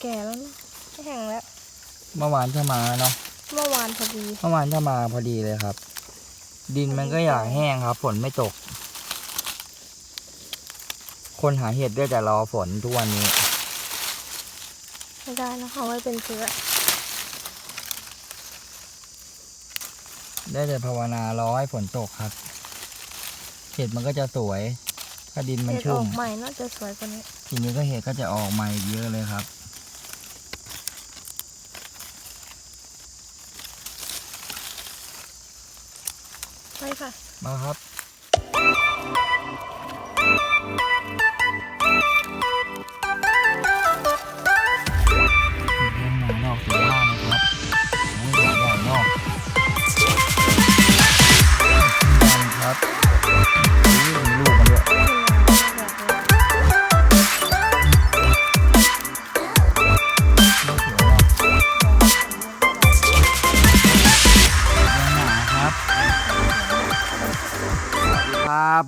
แก่แล้วนะแห้งแล้ว เมื่อวานถ้ามาเนาะ เมื่อวานพอดี เมื่อวานถ้ามาพอดีเลยครับ ดินมันก็อยากแห้งครับ ฝนไม่ตก คนหาเห็ดด้วยแต่รอฝนทุกวันนี้ ไม่ได้นะเอาไว้เป็นเชื้อได้แต่ภาวนารอให้ฝนตกครับ เห็ดมันก็จะสวย ถ้าดินมันเห็ดอชุ่อมกใหม่น่าจะสวยกว่านี้ ทีนี้ก็เห็ดก็จะออกมาอีกเยอะเลยครับ ไปค่ะ มาครับ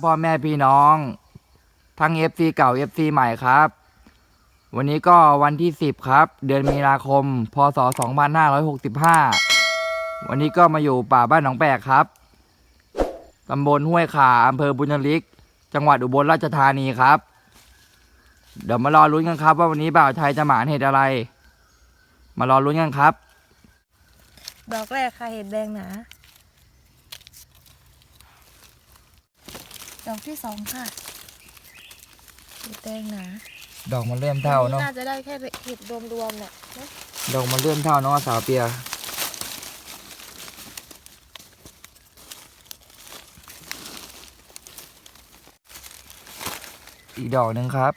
พ่อแม่พี่น้อง ทั้ง FC เก่า FC ใหม่ครับ วันนี้ก็วันที่ 10 ครับ เดือนมีนาคม พศ 2565 วันนี้ก็มาอยู่ป่าบ้านหนองแปกครับตำบลห้วยขาอำเภอบุญยลิก จังหวัดอุบลราชธานีครับ เดี๋ยวมารอลุ้นกันครับ ว่าวันนี้บ่าวไทยจะหมานเห็ดอะไร มารอลุ้นกันครับ ดอกแรกค่ะเห็ดแดงหนา ดอกที่สองค่ะเห็ดแดงหนาดอกมันเริ่มเท่าอันเนาะนี้น่าจะได้แค่เห็ดรวมๆเนี่ยนะดอกมันเริ่มเท่าเนาะสาวเปียอีกดอกหนึ่งครับ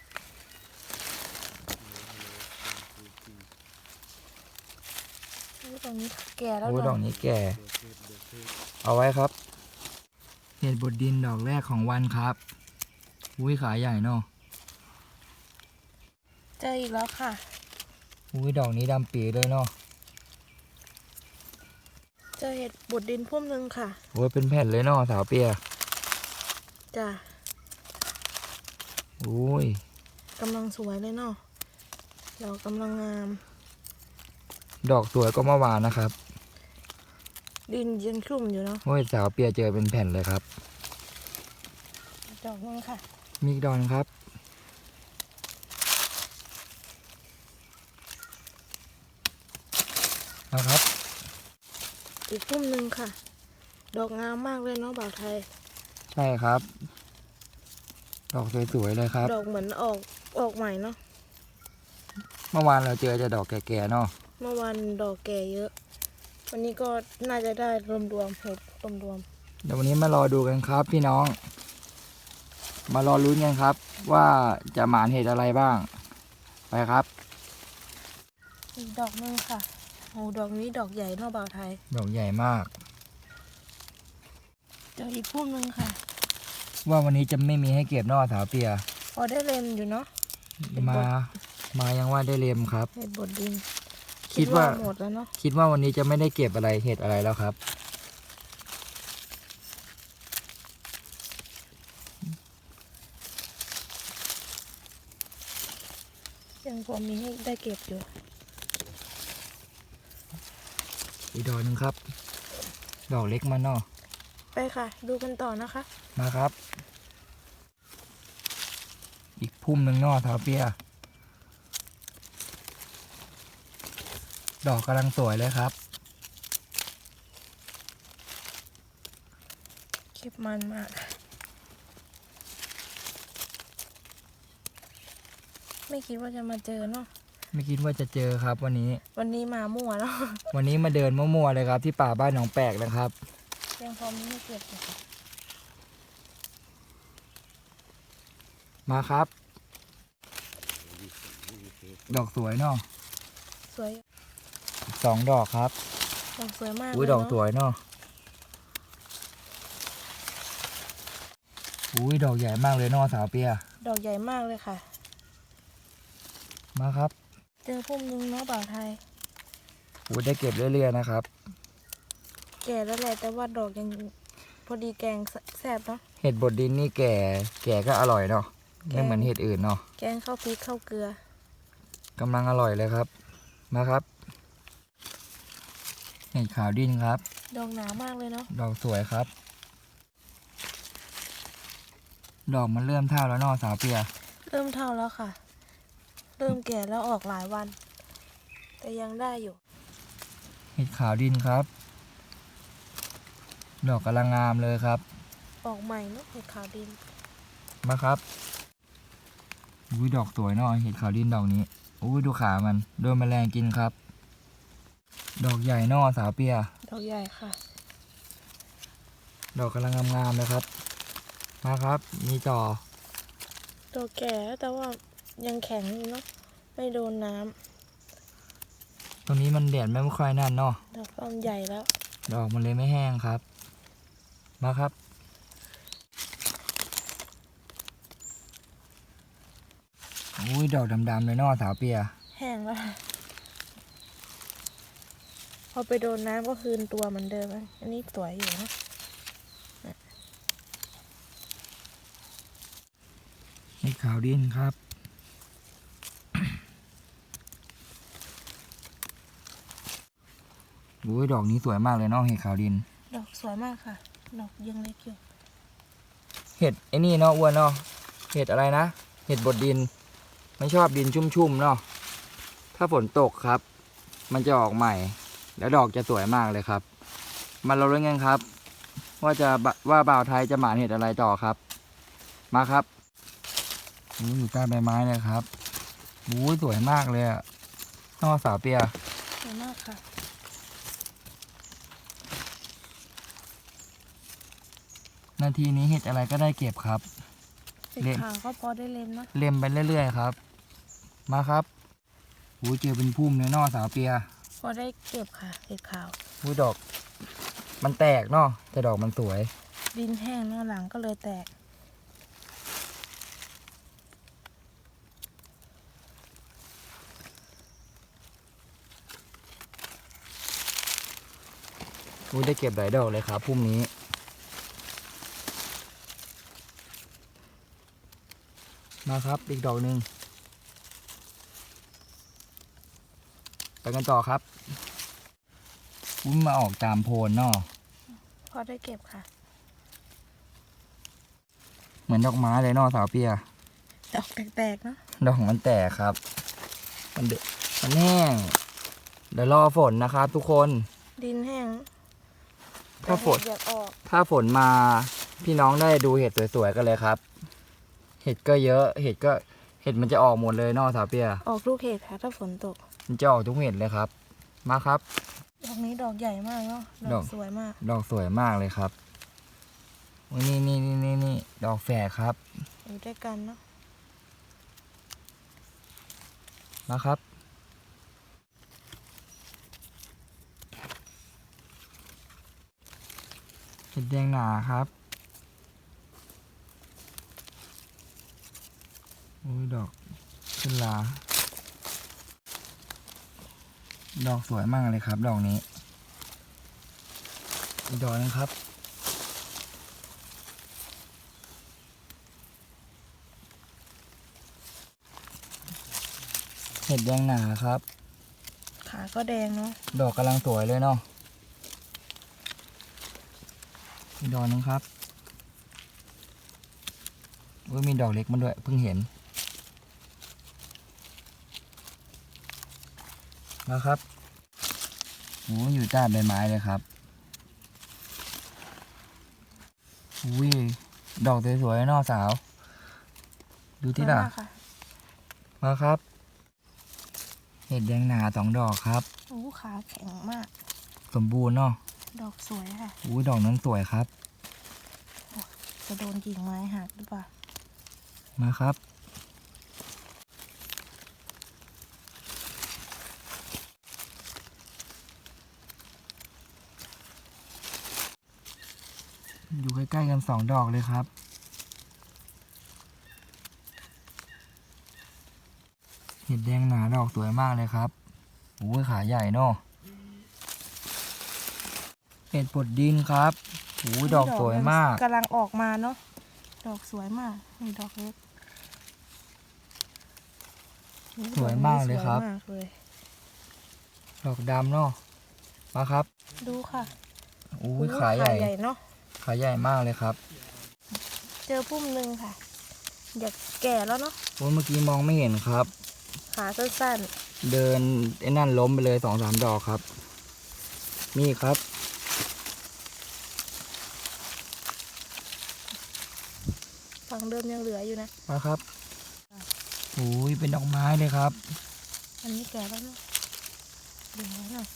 นี่ตรงนี้แก่แล้วโอ้ยเนดออะกนี้แก่ เอาไว้ครับ เห็ดบดดินดอกแรกของวันครับอุ้ยขาใหญ่เนาะเจออีกแล้วค่ะ อุ้ยดอกนี้ดำปีเลยเนาะเจอเห็ดบดดินพุ่มหนึ่งค่ะโอ้ยเป็นแผ่นเลยเนาะสาวเปียจ้ะอุ้ยกำลังสวยเลยเนาะดอกกำลังงาม ดอกสวยก็เมื่อวานนะครับ ดินยังชุ่มอยู่เนาะโอ้ยสาวเปียเจอเป็นแผ่นเลยครับ ดอกนึงค่ะ มีอีกดอกหนึ่งครับ เอาครับ อีกพุ่มหนึ่งค่ะ ดอกงามมากเลยเนาะบ่าวไทย ใช่ครับ ดอกสวยๆเลยครับ ดอกเหมือนออกออกใหม่เนาะ เมื่อวานเราเจอจะดอกแก่ๆเนาะ เมื่อวานดอกแก่เยอะ วันนี้ก็น่าจะได้รวมๆเห็ดรวมเดี๋ยววันนี้มารอดูกันครับ พี่น้อง มารอลุ้นกันครับ ว่าจะหมานเห็ดอะไรบ้าง ไปครับๆอีกดอกหนึงค่ะโอ้ดอกนี้ดอกใหญ่เนาะบ่าวไทยดอกใหญ่มาก เจออีกพุ่มหนึ่งค่ะว่าวันนี้จะไม่มีให้เก็บเนอกสาวเปีย พอได้เลมอยู่เนาะ เป็นบท มา มายังว่าได้เลมครับ เห็ดบดดิน คิดว่าหมดแล้วเนาะคิดว่าวันนี้จะไม่ได้เก็บอะไรเห็ดอะไรแล้วครับ ยังพอมีให้ได้เก็บอยู่ อีกดอกหนึ่งครับ ดอกเล็กมันเนาะไปค่ะ ดูกันต่อนะคะ มาครับ อีกพุ่มหนึ่งเนอสาวเปีย ดอกกำลังสวยเลยครับ เก็บมันมาก ไม่คิดว่าจะมาเจอเนาะ ไม่คิดว่าจะเจอครับวันนี้ วันนี้มามั่วเนาะ วันนี้มาเดินมั่วๆเลยครับ ที่ป่าบ้านหนองแปกนะครับ ยังพอมีให้เก็บอยู่ค่ะมาครับ ดอกสวยเนาะ สวย สองดอกครับดอกสวยมากอุ้ยเลดอกเนาะสวยเนาะอุ้ยดอกใหญ่มากเลยเนาะสาวเปีย ดอกใหญ่มากเลยค่ะ มาครับ เจอพุ่มนึงเนาะบ่าวไทยอุ้ยได้เก็บเรื่อยๆนะครับ แก่แล้วแหละแต่ว่าดอกยังพอดีแกงแซ่บเนาะเห็ดบดดินนี่แก่แก่ก็อร่อยเนาะแก่ไม่เหมือนเห็ดอื่นเนาะแกงข้าวพริกข้าวเกลือกกำลังอร่อยเลยครับ มาครับ เห็ดขาวดินครับ ดอกหนามากเลยเนาะ ดอกสวยครับ ดอกมันเริ่มเท่าแล้วเนอสาวเปีย เริ่มเท่าแล้วค่ะ เริ่มแก่แล้วออกหลายวัน แต่ยังได้อยู่ เห็ดขาวดินครับ ดอกกำลังงามเลยครับ ออกใหม่เนาะเห็ดขาวดิน มาครับอุ้ยดอกสวยเนาะเห็ดขาวดินดอกนี้อุ้ยดูขามันโดนแมลงกินครับ ดอกใหญ่เนอสาวเปีย ดอกใหญ่ค่ะ ดอกกำลังงามๆเลยครับ มาครับ มีจ่อดอกแก่แต่ว่ายังแข็งอยู่เนาะไม่โดนน้ตรงนี้มันแดดไม่ค่อยนั่นเนาะำดอกต้นใหญ่แล้ว ดอกมันเลยไม่แห้งครับ มาครับ อุ้ยดอกดำๆเลยเนอสาวเปีย แห้งแล้ว พอไปโดนน้ำก็คืนตัวเหมือนเดิมอะอันนี้สวยอยู่นะเห็ดขาวดินครับอุ้ยดอกนี้สวยมากเลยเนาะเห็ดขาวดิน ดอกสวยมากค่ะ ดอกยังเล็กอยู่ เห็ดไอ้นี่เนาะอ้วนเนาะ เห็ดอะไรนะ เห็ดบดดิน ไม่ชอบดินชุ่มๆเนาะ ถ้าฝนตกครับ มันจะออกใหม่ แล้วดอกจะสวยมากเลยครับ มาเราเรื่องกันครับ ว่าจะบะว่าบ่าวไทยจะหมานเห็ดอะไรต่อครับ มาครับอู้อยู่ใต้ใบไม้เลยครับอู้สวยมากเลยอะนอสาวเปียสวยมากค่ะนาทีนี้เห็ดอะไรก็ได้เก็บครับเห็ดเล่มขาวก็พอได้เล็มนะ เล็มไปเรื่อยๆครับ มาครับอู้เจอเป็นพุ่มเลยนอสาวเปีย พอได้เก็บค่ะเห็ดขาวอู้ดอก มันแตกเนาะแต่ดอกมันสวย ดินแห้งหน้าหลังก็เลยแตกอู้ได้เก็บหลายดอกเลยครับพุ่มนี้ มาครับอีกดอกหนึ่ง ไปกันต่อครับอุ้มมาออกตามโพนเนาะพอได้เก็บค่ะ เหมือนดอกไม้เลยเนาะสาวเปีย ดอกแตกๆเนาะ ดอกมันแตกครับ มันเดมันแห้งเดี๋ยวรอฝนนะครับ ทุกคน ดินแห้ง ถ้าฝนแต่เห็ดอยากออก ถ้าฝนมาพี่น้องได้ดูเห็ดสวยๆกันเลยครับ เห็ดก็เยอะ เห็ดก็ เห็ดมันจะออกหมดเลยเนอกสาวเปีย ออกลูกเห็ดค่ะ ถ้าฝนตก มันจะออกทุกเห็ดเลยครับ มาครับ ดอกนี้ดอกใหญ่มากเนาะดดออกก สวยมาก ดอกสวยมากเลยครับอุ๊ยนี่นี่นี่นี่นี่ดอกแฝดครับ อยู่ด้วยกันเนาะมาครับ เห็ดแดงหนาครับอุ้ยดอกขึ้นลา ดอกสวยมากเลยครับ ดอกนี้ อีกดอกนึงครับ เห็ดแดงหนาครับ ขาก็แดงเนาะ ดอกกำลังสวยเลยเนาะ อีกดอกนึงครับอุ้ยมีดอกเล็กมันด้วยเพิ่งเห็น นะครับโอ้ยอยู่ใต้ใบไม้เลยครับอุ้ยดอกสวยๆเนอสาว ดูที่สวยล่ะมากค่ะมาครับ เห็ดแดงหนาสองดอกครับโอ้ขาแข็งมาก สมบูรณ์เนาะดอกสวยค่ะอุ้ยดอกนั้นสวยครับ จะโดนกิ่งไม้หักหรือเปล่ามาครับ อยู่ใกล้ๆกันสองดอกเลยครับเห็ดแดงหนาดอกสวยมากเลยครับโอ้ยขาใหญ่เนาะเห็ดปดดินครับโอ้ยดอกสวยมากกำลังออกมาเนาะดอกสวยมากนี่ดอกเล็กสวยมากเลยครับสวยมากเลยดอกดำเนาะมาครับ ดูค่ะ อุ้ยโอ้ขาใหญ่ใหญ่เนาะ ขาใหญ่มากเลยครับ เจอพุ่มหนึ่งค่ะ อยากแก่แล้วเนาะโอ้ยเมื่อกี้มองไม่เห็นครับ ขาสั้นเดินไอ้นั่นล้มไปเลยสองสามดอกครับ มีอีกครับ ๆฝั่งเดิมยังเหลืออยู่นะ มาครับอุ้ยเป็นดอกไม้เลยครับ อันนี้แก่แล้วเนาะเหลือหน่อย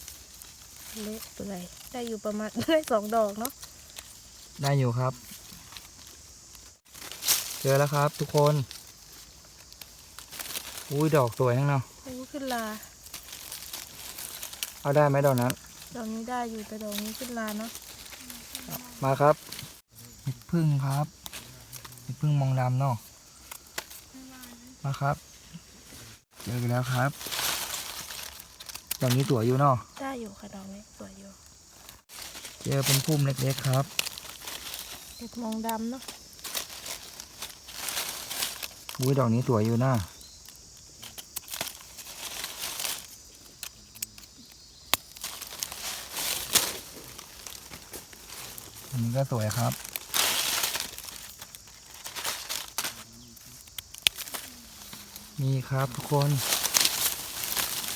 เละเปื่อยได้อยู่ประมาณ ได้สองดอกเนาะ ได้อยู่ครับ เจอแล้วครับทุกคน อุ้ยดอกสวยทั้งเนาะโอ้ขึ้นลาเอาได้ไหมดอกนั้น ดอกนี้ได้อยู่แต่ดอกนี้ขึ้นลาเนาะ มาครับเห็ดพึ่งครับเห็ดพึ่งมองดำเนาะ มาครับ เจอกันแล้วครับ ดอกนี้สวยอยู่เนาะ ได้อยู่ค่ะดอกนี้สวยอยู่ เจอเป็นพุ่มเล็กๆครับ เห็ดมองดำเนาะอุ้ยดอกนี้สวยอยู่นะอันนี้ก็สวยครับมีครับทุกคน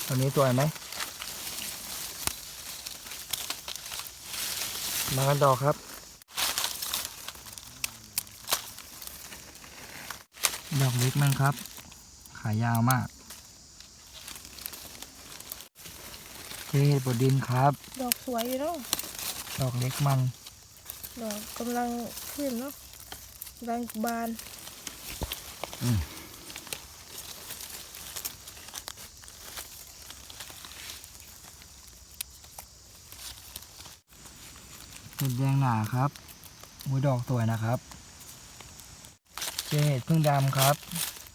ตอนนี้สวยไหมมากันต่อครับ อกเล็กมันครับ ขายาวมากเทศบดินครับ ดอกสวยอยู่เนาะดอกเล็กมันดอกกำลังขึ้นเนาะกำลังบานเห็ดแดงหนาครับอุ้ยดอกสวยนะครับ เจอเห็ดพึ่งดำครับ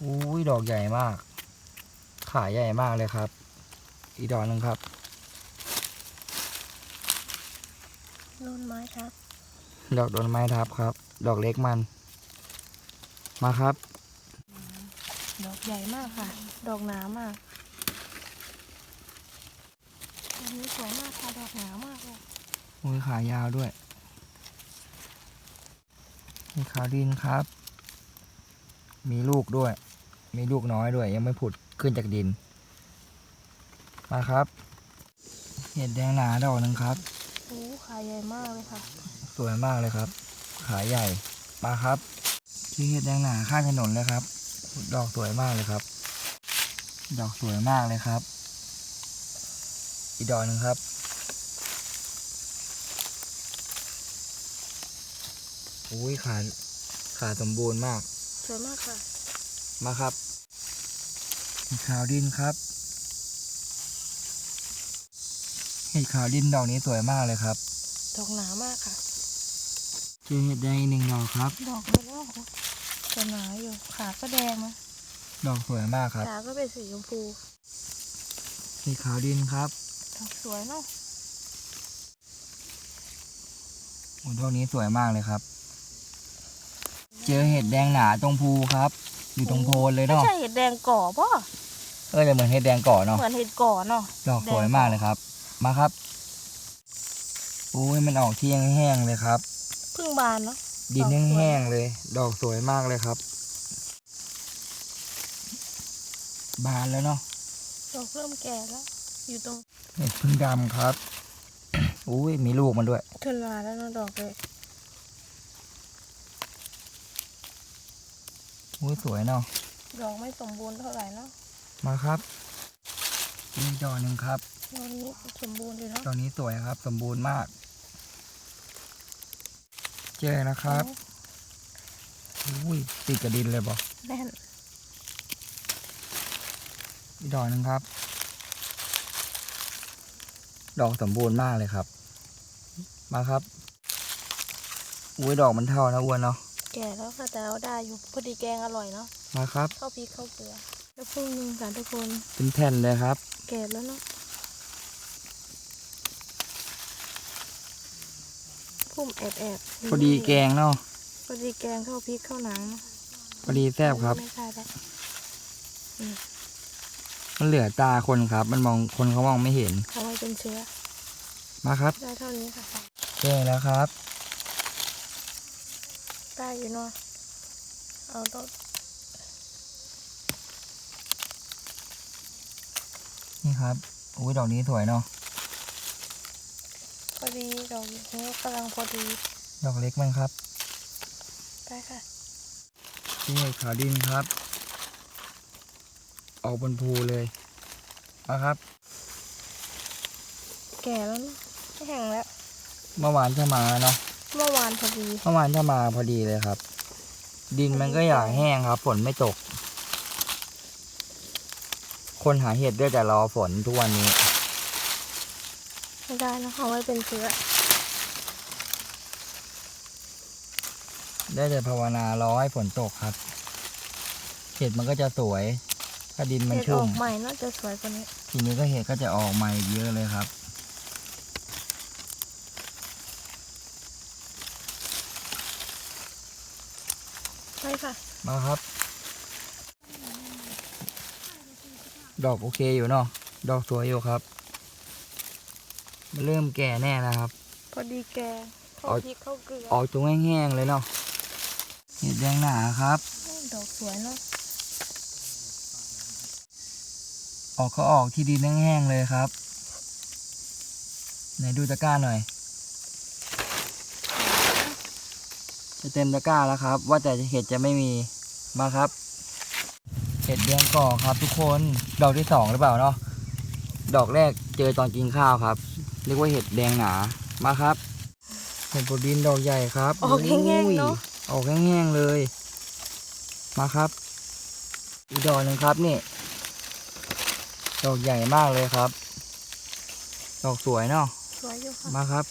อุ้ยดอกใหญ่มาก ขาใหญ่มากเลยครับ อีกดอกหนึ่งครับต้นไม้ครับ ดอกโดนไม้ทับครับ ดอกเล็กมัน มาครับ ดอกใหญ่มากค่ะ ดอกหนามากอันนี้สวยมากค่ะดอกหนามากเลยอุ้ยขายาวด้วยมีขาวดินครับ มีลูกด้วย มีลูกน้อยด้วย ยังไม่ผุดขึ้นจากดิน มาครับ เห็ดแดงหนาดอกหนึ่งครับโอ้ขาใหญ่มากเลยค่ะ สวยมากเลยครับ ขาใหญ่ มาครับที่เห็ดแดงหนาข้างถนนเลยครับ ดอกสวยมากเลยครับ ดอกสวยมากเลยครับ อีกดอกหนึ่งครับอุ้ยขาขาสมบูรณ์มาก สวยมากค่ะ มาครับเห็ดขาวดินครับ เห็ดขาวดินดอกนี้สวยมากเลยครับดอกหนามากค่ะ เจอเห็ดแดงอีกหนึ่งดอกครับ ดอกไม่ออกจะหนาอยู่ ขาก็แดงนะดอกสวยมากครับ ขาก็เป็นสีชมพู เห็ดขาวดินครับดอกสวยเนาะโอ้ดอกนี้สวยมากเลยครับ เจอเห็ดแดงหนาตรงภูครับ อยู่ตรงโพนเลยไม่เนาะใช่เห็ดแดงก่อป่ะเออจะเหมือนเห็ดแดงก่อเนาะเหมือนเห็ดก่อเนาะดอกสวยมากเลยครับ มาครับโอ้ยมันออกที่แห้งๆเลยครับเพิ่งบานเนาะดินดอกสวยแห้งๆเลย ดอกสวยมากเลยครับ บานแล้วเนาะดอกเริ่มแก่แล้ว อยู่ตรงเห็ดพึ่งดำครับ อุ้ยมีลูกมันด้วยขึ้นลาแล้วเนาะดอกเลย อุ้ยสวยเนาะดอกไม่สมบูรณ์เท่าไหร่เนาะมาครับนี่ดอกหนึ่งครับดอกนี้สมบูรณ์เลยเนาะดอกนี้สวยครับ สมบูรณ์มาก เจอนะครับอุ้ยติดกระดินเลยบอกแน่นอีกดอกหนึ่งครับ ดอกสมบูรณ์มากเลยครับ มาครับอุ้ยดอกมันเท่านะอ้วนเนาะ แก่แล้วค่ะแต่เอาได้อยู่พอดีแกงอร่อยเนาะมาครับข้าวพริกข้าวเกลือแล้วพุ่งหนึ่งค่ะทุกคนเป็นแผ่นเลยครับ แก่แล้วเนาะพุ่มแอบแอบๆพอดีแกงเนาะพอดีแกงข้าวพริกข้าวหนังเนาะพอดีแซ่บครับไม่ใช่แล้วมันเหลือตาคนครับ มันมองคนเขามองไม่เห็นเอาไว้เป็นเชื้อมาครับ ได้เท่านี้ค่ะเจอแล้วครับ ได้อยู่เนาะเอาต้นนี่ครับอุ้ยดอกนี้สวยเนาะพอดีดอกนี้กำลังพอดี ดอกเล็กมั้งครับ ได้ค่ะที่เห็ดขาวดินครับ ออกบนภูเลยมาครับ แก่แล้วเนาะไม่แห้งแล้วเมื่อวานถ้ามาเนาะ เมื่อวานพอดีเมื่อวานถ้ามาพอดีเลยครับ ดินมันก็อยากแห้งครับ ฝนไม่ตก คนหาเห็ดด้วยแต่รอฝนทุกวันนี้ ไม่ได้นะเอาไว้เป็นเชื้อได้แต่ภาวนารอให้ฝนตกครับ เห็ดมันก็จะสวย ถ้าดินมันเห็ดอชุ่อมกใหม่น่าจะสวยกว่านี้ ทีนี้ก็เห็ดก็จะออกมาอีกเยอะเลยครับ ช่ค่ะ มาครับ ดอกโอเคอยู่เนาะ ดอกสวยอยู่ครับ มันเริ่มแก่แน่นะครับ พอดีแก่เข้าเอาพริกเข้าเกลือออกตรงแห้งๆเลยเนาะเห็ดแดงหนาครับ ดอกสวยเนาะ ออกก็ออกที่ดินแห้งๆเลยครับ ไหนดูตะกร้าหน่อย จะเต็มตะกร้าแล้วครับ ว่าแต่เห็ดจะไม่มีมาครับ เห็ดแดงก่อครับ ทุกคนดอกที่สองหรือเปล่าเนาะดอกแรกเจอตอนกินข้าวครับ เรียกว่าเห็ดแดงหนามาครับ เห็ดโบดินดอกใหญ่ครับออกแห้งๆเนาะออกแห้งๆเลย มาครับ อีกดอกหนึ่งครับนี่ดอกใหญ่มากเลยครับ ดอกสวยเนาะสวยอยู่ค่ะมาครับ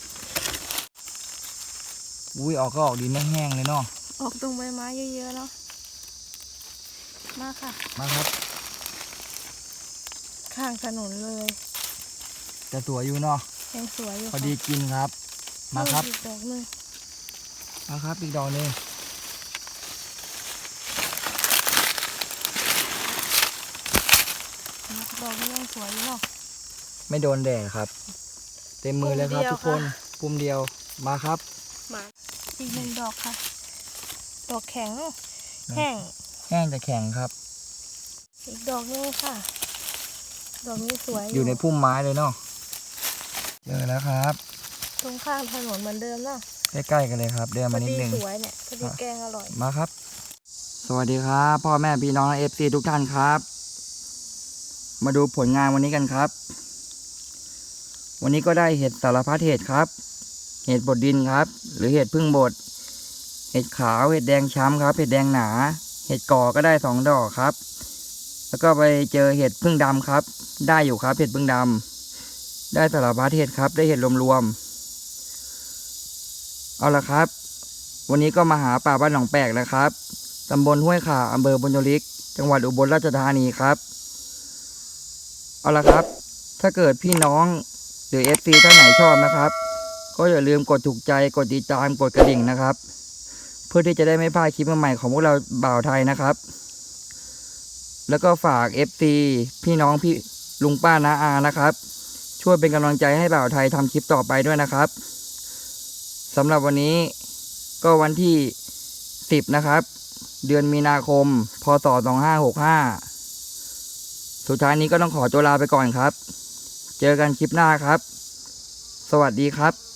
อุ้ยออกก็ออกดินแห้งๆเลยเนาะ ออกตรงใบไม้เยอะๆเนาะ มาค่ะ มาครับ ข้างถนนเลยจะสวยอยู่เนาะ ยังสวยอยู่พอดีกินครับ มาครับ อีกดอกหนึ่งมาครับอีกดอกหนึงดอกนี้ยังสวยอยู่เนาะ ไม่โดนแดดครับ เต็มมือเลยครับปุ่มเดียวทุกคนค่ะปุ่มเดียว มาครับมา อีกหนึ่งดอกค่ะ ดอกแข็งนะแห้ง แห้งแต่แข็งครับ อีกดอกนึงค่ะ ดอกนี้สวย อยู่ในพุ่มไม้เลยเนาะ เจอแล้วครับ ตรงข้างถนนเหมือนเดิมเนาะ ใกล้ๆกันเลยครับ เดินพมาอนิดดีนึงสวยเนี่ยพอดีแกงอร่อย มาครับ สวัสดีครับ พ่อแม่พี่น้องเอฟซีทุกท่านครับ มาดูผลงานวันนี้กันครับ วันนี้ก็ได้เห็ดสารพัดเห็ดครับ เห็ดบดดินครับ หรือเห็ดพึ่งบด เห็ดขาวเห็ดแดงช้ำครับ เห็ดแดงหนา เห็ดก่อก็ได้สองดอกครับ แล้วก็ไปเจอเห็ดพึ่งดำครับ ได้อยู่ครับ เห็ดพึ่งดำได้สารพัดเห็ดครับ ได้เห็ดรวมๆเอาละครับ วันนี้ก็มาหาป่าบ้านหนองแปกนะครับตำบลห้วยขาอำเภอบุญยลิก จังหวัดอุบลราชธานีครับ เอาละครับ ถ้าเกิดพี่น้องหรือเอฟซีท่านไหนชอบนะครับ ก็อย่าลืมกดถูกใจกดติดตามกดกระดิ่งนะครับ เพื่อที่จะได้ไม่พลาดคลิปใหม่ของพวกเราบ่าวไทยนะครับ แล้วก็ฝากเอฟซีพี่น้องพี่ลุงป้าน้าอานะครับ ช่วยเป็นกำลังใจให้บ่าวไทยทำคลิปต่อไปด้วยนะครับสำหรับวันนี้ก็วันที่สิบนะครับ เดือนมีนาคม พศสองห้าหกห้าสุดท้ายนี้ก็ต้องขอตัวลาไปก่อนครับ เจอกันคลิปหน้าครับ สวัสดีครับ